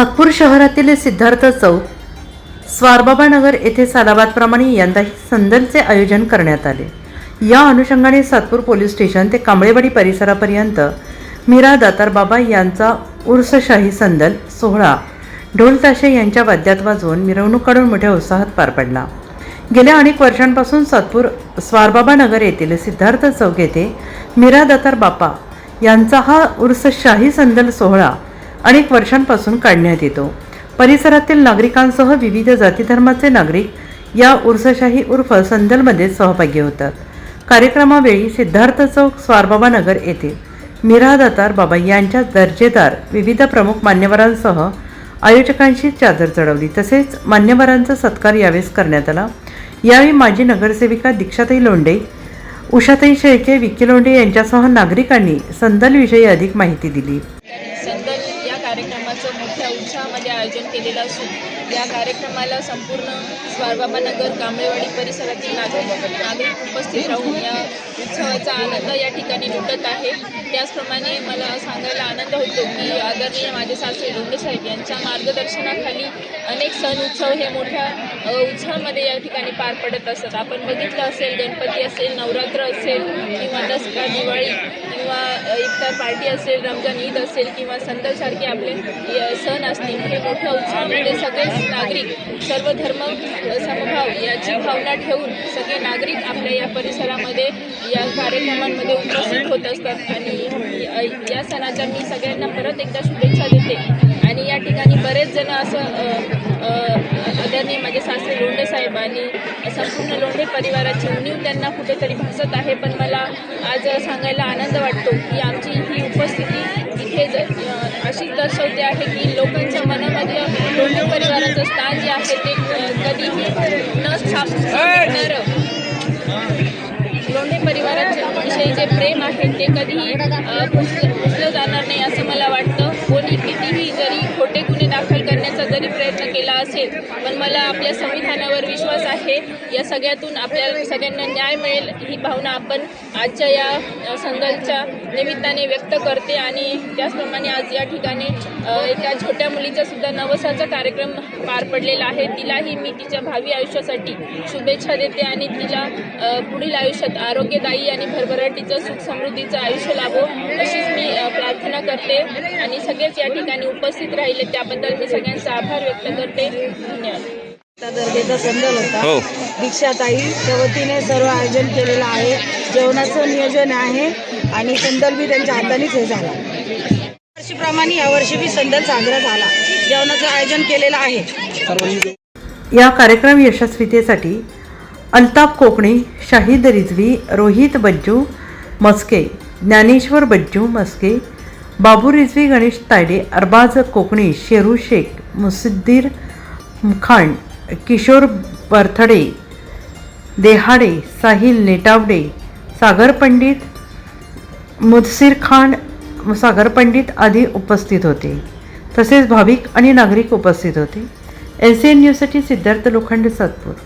सातपूर शहरातील सिद्धार्थ चौक स्वारबाबा नगर येथे सालाबादप्रमाणे यंदाही संदलचे आयोजन करण्यात आले. या अनुषंगाने सातपूर पोलीस स्टेशन ते कांबळेवाडी परिसरापर्यंत मीरा दातार बाबा यांचा उर्सशाही संदल सोहळा ढोल ताशे यांच्या वाद्यात वाजवून मिरवणूक काढून मोठ्या उत्साहात पार पडला. गेल्या अनेक वर्षांपासून सातपूर स्वारबाबा नगर येथील सिद्धार्थ चौक येथे मीरा दातार बापा यांचा हा उर्स शाही संदल सोहळा अनेक वर्षांपासून काढण्यात येतो. परिसरातील नागरिकांसह विविध जातीधर्माचे नागरिक या उर्सशाही उर्फ संदलमध्ये सहभागी होतात. कार्यक्रमावेळी सिद्धार्थ चौक स्वारबाबा नगर येथे मिरादातार बाबा यांच्या दर्जेदार विविध प्रमुख मान्यवरांसह आयोजकांशी चादर चढवली. तसेच मान्यवरांचा सत्कार यावेळेस करण्यात आला. यावेळी माजी नगरसेविका दीक्षाताई लोंडे उषाताई शेळके विक्की लोंडे यांच्यासह नागरिकांनी संदलविषयी अधिक माहिती दिली संदल या कार्यक्रमाचं मोठ्या उत्साहामध्ये आयोजन केलेलं असून या कार्यक्रमाला संपूर्ण स्वारबाबानगर कांबळेवाडी परिसरातील नागरिक नागरिक उपस्थित राहून या उत्सवाचा आनंद या ठिकाणी लुटत आहे. त्याचप्रमाणे मला सांगायला आनंद होतो की आदरणीय माझे सासरे लोंढे साहेब यांच्या मार्गदर्शनाखाली अनेक सण उत्सव हे मोठ्या उत्सवामध्ये या ठिकाणी पार पडत असतात आपण बघितलं असेल गणपती असेल नवरात्र असेल किंवा दसरा दिवाळी किंवा इफ्तार पार्टी असेल रमजान ईद असेल किंवा संदलसारखे आपले सण असतील हे मोठ्या उत्साहामध्ये म्हणजे सगळेच नागरिक सर्व धर्म समभाव याची भावना ठेवून सगळे नागरिक आपल्या या परिसरामध्ये या कार्यक्रमांमध्ये उपस्थित होत असतात. आणि या सणाच्या मी सगळ्यांना परत एकदा शुभेच्छा देते. आणि या ठिकाणी बरेच जण असं आदरणीय माझे सासरे लोंढे साहेब आणि संपूर्ण लोंढे परिवाराची उणीव त्यांना कुठेतरी भासत आहे. पण मला आज सांगायला आनंद वाटतो की आमची ही उपस्थिती इथे अशी अशीच दर्शवते आहे की लोकांची लोंढे परिवाराचं स्थान जे आहे ते कधीही न स्थापणारं लोंढे परिवाराच्या विषयी जे प्रेम आहे ते कधीही अ, पुसलं पुसलं जाणार नाही असं मला वाटतं. कोणी कितीही जरी खोटे असेल पण मला आपल्या संविधानावर विश्वास आहे. या सगळ्यातून आपल्या सगळ्यांना न्याय मिळेल ही भावना आपण आजच्या या संघाच्या निमित्ताने व्यक्त करते. आणि त्याचप्रमाणे आज या ठिकाणी एका छोट्या मुलीचा सुद्धा नवसाचा कार्यक्रम पार पडलेला आहे. तिलाही मी तिच्या भावी आयुष्यासाठी शुभेच्छा देते आणि तिला पुढील आयुष्यात आरोग्यदायी आणि भरभराटीचं सुख समृद्धीचं आयुष्य लाभो अशीच मी करते आणि सगळेच या ठिकाणी उपस्थित राहिले त्याबद्दल मी सगळ्यांचा आभार व्यक्त करते. धन्यवाद. दर्जाचा संदल होता. हो. दीक्षाताई त्या वतीने सर्व आयोजन केलेलं आहे. जेवणाचं नियोजन आहे आणि संदल बी त्यांच्या हातानेच हे झाला. वर्षीप्रमाणे यावर्षी बी संदल साजरा झाला. जेवणाचं आयोजन केलेलं आहे. या कार्यक्रम यशस्वीतेसाठी अल्ताफ कोकणे शाहिद रिझवी रोहित बज्जू मस्के ज्ञानेश्वर बज्जू मस्के बाबू रिझवी गणेश तायडे अरबाज कोकणी शेरू शेख मुसिद्दीर खान किशोर बर्थडे देहाडे साहिल नेटावडे सागर पंडित मुदसीर खान सागर पंडित आदी उपस्थित होते. तसेच भाविक आणि नागरिक उपस्थित होते. एस सी एन न्यूजसाठी सिद्धार्थ लोखंडे सातपूर.